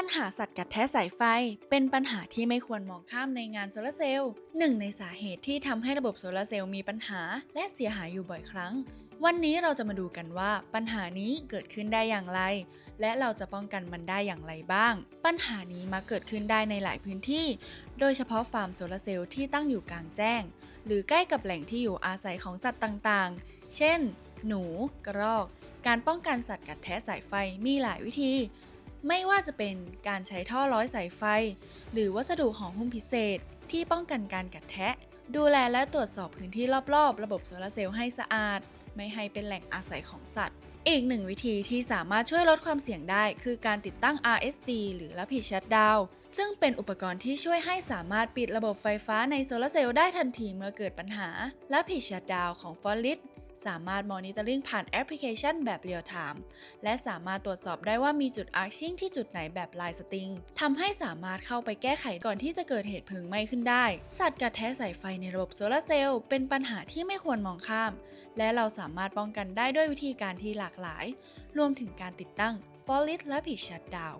ปัญหาสัตว์กัดแทะสายไฟ เป็นปัญหาที่ไม่ควรมองข้ามในงานโซลาร์เซลล์หนึ่งในสาเหตุที่ทำให้ระบบโซลาร์เซลล์มีปัญหาและเสียหายอยู่บ่อยครั้ง วันนี้เราจะมาดูกันว่าปัญหานี้เกิดขึ้นได้อย่างไร และเราจะป้องกันมันได้อย่างไรบ้าง ปัญหานี้มักเกิดขึ้นได้ในหลายพื้นที่ โดยเฉพาะฟาร์มโซลาร์เซลล์ที่ตั้งอยู่กลางแจ้ง หรือใกล้กับแหล่งที่อยู่อาศัยของสัตว์ต่างๆ เช่น หนู กระรอก การป้องกันสัตว์กัดแทะสายไฟมีหลายวิธี ไม่ว่าจะเป็นการใช้ท่อร้อยสายไฟ หรือวัสดุห่อหุ้มพิเศษ ที่ป้องกันการกัดแทะ ดูแลและตรวจสอบพื้นที่รอบๆ ระบบโซลาร์เซลล์ให้สะอาด ไม่ให้เป็นแหล่งอาศัยของสัตว์ อีกหนึ่งวิธีที่สามารถช่วยลดความเสี่ยงได้ คือการติดตั้ง RSD หรือ Rapid Shutdown ซึ่งเป็นอุปกรณ์ที่ช่วยให้สามารถปิดระบบไฟฟ้าในโซลาร์เซลล์ได้ทันทีเมื่อเกิดปัญหา Rapid Shutdown ของ f o r l i t สามารถมอนิเตอร์ลิงผ่านแอปพลิเคชันแบบเรียลไทม์และสามารถตรวจสอบได้ว่ามีจุดอาร์ชิ่งที่จุดไหนแบบลายสติงทำให้สามารถเข้าไปแก้ไขก่อนที่จะเกิดเหตุเพลิงไหม้ขึ้นได้ สัตว์กัดแทะสายไฟในระบบโซลาร์เซลล์เป็นปัญหาที่ไม่ควรมองข้าม และเราสามารถป้องกันได้ด้วยวิธีการที่หลากหลาย รวมถึงการติดตั้ง f o l l i t Rapid Shutdown